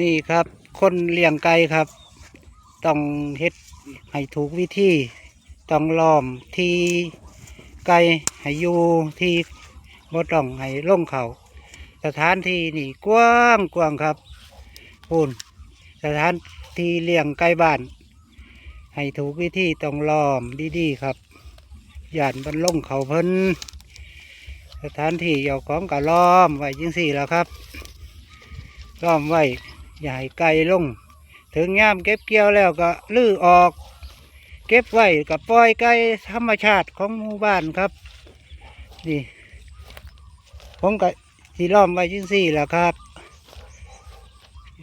นี่ครับ คนเลี้ยงไก่ครับ ต้องเฮ็ดให้ถูกวิธีต้องล้อมที่ไก่ให้อยู่ที่บ่ต้องให้ลงเขาสถานที่นี่กว้างกว้างครับพูนสถานที่เลี้ยงไก่บ้าน ให้ถูกวิธีต้องล้อมดีๆครับหย่านมันลงเขาเพิ่นสถานที่เจ้าของก็ล้อมไว้จังสี่แล้วครับล้อมไว้ ให้ไก่ลง ถึงย่ามเก็บเกี่ยวแล้วก็ลื้อออก เก็บไว้กับปล่อยไก่ธรรมชาติของหมู่บ้านครับ นี่ ผมก็สีล้อมไว้จังสี่แหละครับ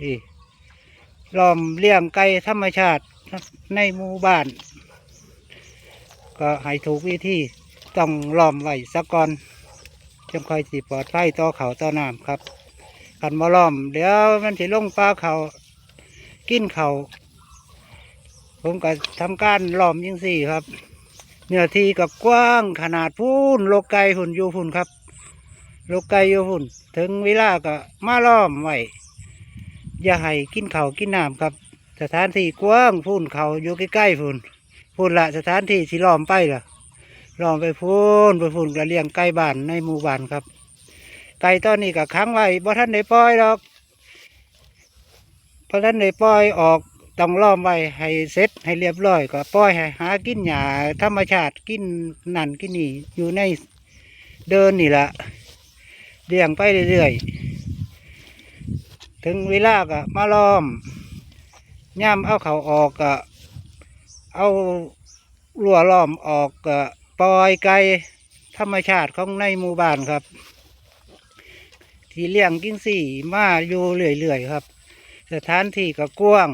นี่ล้อมเลี้ยงไก่ธรรมชาติในหมู่บ้าน ก็ให้ถูกวิธีต้องล้อมไว้สักก่อนจังค่อยสิปลอดภัยต่อเขาต่อน้ำครับ ขันมาล้อม เดี๋ยวมันสิลงปลาเขากินเขาผมก็ทำการล้อมยังสี่ครับ เนื้อที่กับกว้างขนาดพูนโลกไก่หุ่นอยู่พุ่นครับ โลกไก่อยู่พุ่น ถึงเวลาก็มาล้อมไว้อย่าให้กินเขากินน้ำครับ สถานที่กว้างพุ่นเขาอยู่ใกล้ๆพุ่นพุ่นละสถานที่ที่ล้อมไปล่ะล้อมไปพุ่นไปพุ่นก็เลี้ยงไก่บ้านในหมู่บ้านครับ ไก่ตอนนี้ก็ค้างไว้บ่ท่านได้ปล่อยหรอกเพราะท่านได้ปล่อยออกต้องล้อมไว้ให้เสร็จให้เรียบร้อยก็ปล่อยให้หากินหญ้าธรรมชาติกินนั่นกินนี่อยู่ในเดินนี่แหละเลี้ยงไปเรื่อยๆถึงเวลาก็มาล้อมย่ำเอาเขาออกก็เอารั้วล้อมออกก็ปล่อยไก่ธรรมชาติของในหมู่บ้านครับ ที่เลี้ยงกิ้งสี่มาอยู่เรื่อยๆครับ สถานที่ก็กว้าง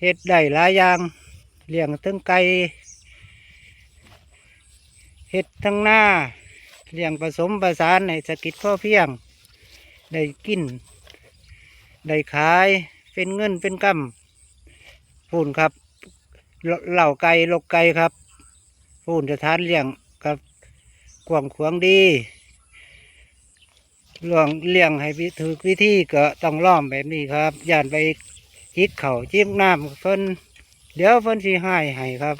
เฮ็ดได้หลายอย่างเลี้ยงทั้งไก่เฮ็ดทั้งหน้าเลี้ยงผสมผสานในสกิจพ่อเพียง ได้กิน ได้ขายเป็นเงินเป็นกำพูนครับ เหล่าไก่ลกไก่ครับ พูนสถานเลี้ยงกับกว้างขวางดี เรื่องเลี้ยงให้ถือวิธีก็ต้องล้อมแบบนี้ครับย่านไปจิกเขาจิ้มน้ำเพิ่นเดี๋ยวเพิ่นสิใหายให้ครับ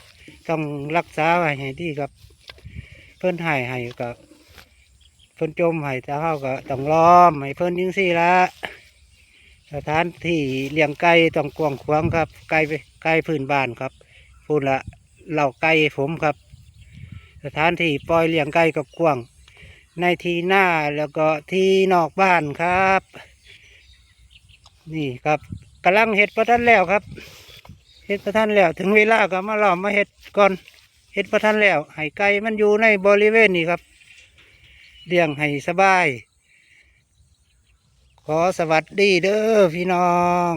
ต้องรักษาไว้ให้ดีครับ เพิ่นหายให้ก็เพิ่นจมให้ถ้าเขาก็ต้องล้อมให้เพิ่นยิงสี่ละสถานที่เลี้ยงไก่ต้องกว้างขวางครับ ไก่ไปไก่พื้นบ้านครับพูดละเหล่าไก่ผมครับ สถานที่ปล่อยเลี้ยงไก่กับกว้าง ในทีหน้าแล้วก็ทีนอกบ้านครับ นี่ครับกำลังเห็ดประทันแล้วครับเห็ดประทันแล้ว ถึงเวลาก็มาหล้อมมาเห็ดก่อนเห็ดประทันแล้วให้ไก่มันอยู่ในบริเวณนี้ครับเลี้ยงให้สบาย ขอสวัสดีเด้อพี่น้อง